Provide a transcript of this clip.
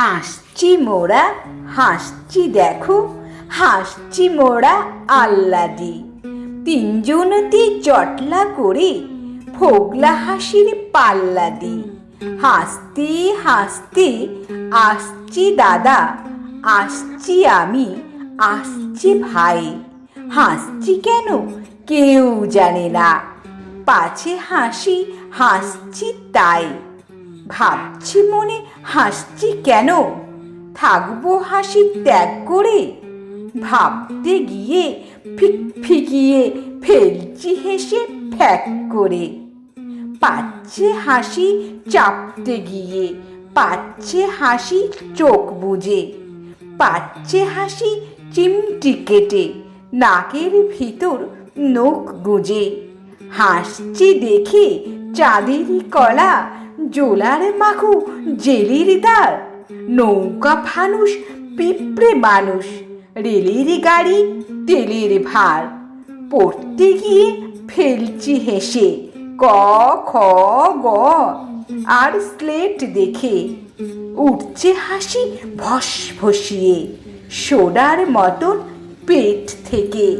হাসছি মোরা, হাসছি দেখো, হাসছি মোরা আল্লাদি তিনজনতে জটলা করে ফোগলা হাসির পাল্লা দি। হাসতে হাসতে আসছি দাদা, আসছি আমি, আসছি ভাই। হাসছি কেন কেউ জানে না। পাছে হাসি, হাসছি তাই। ভাবছি মনে, হাসছি কেন? থাকব হাসি ত্যাগ করে। ভাবতে গিয়ে, ফিক ফিকিয়ে ফেলছি হেসে ফ্যাক করে। পাচ্ছে হাসি চাপতে গিয়ে, পাচ্ছে হাসি চোখ বুঝে পাচ্ছে হাসি চিমটি কেটে, নাকের ভিতর নখ গুজে। হাসছি দেখে চাঁদেরই কলা জোলার মাখু, জেলির দ্বার নৌকা ফানুষ, পিঁপড়ে মানুষ রেলের গাড়ি, তেলের ভার। পড়তে গিয়ে ফেলছি হেসে, ক, খ, গ। আর স্লেট দেখে উঠছে হাসি ভস ভসিয়ে সোডার মতন পেট থেকে।